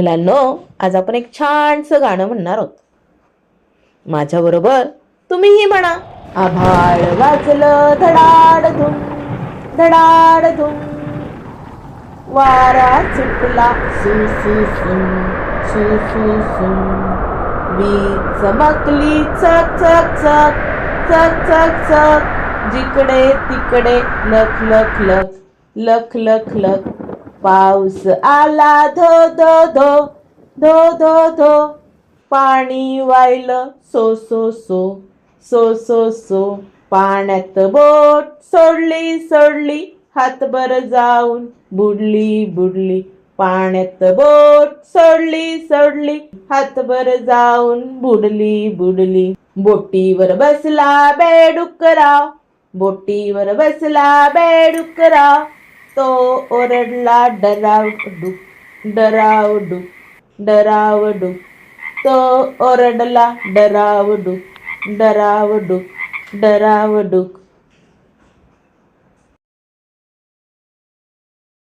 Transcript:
मुलांनो आज आपण एक छानसं गाणं म्हणणार आहोत. माझ्याबरोबर तुम्हीही म्हणा. आभाळ वाजलं धडाड धुम धडाड धुम वारा सुटला सु सु सुम सु सु सुम मी चमकली चक चक चक चक चक चक. जिकडे तिकडे लख लख लख लख लख लख. पाऊस आला धो धो धो धो धो धो. पाणी वाहिलं सो सो सो. सो सो सो. पाण्यात बोट सोडली सोडली. हातभर जाऊन बुडली बुडली. पाण्यात बोट सोडली सोडली. हातभर जाऊन बुडली बुडली. बोटीवर बसला बेडुकराव बोटीवर बसला बेडुकराव ತ ಓರಡla ಡರೌಡು ಡರೌಡು ಡರೌಡು ತ ಓರಡla ಡರೌಡು ಡರೌಡು ಡರೌಡು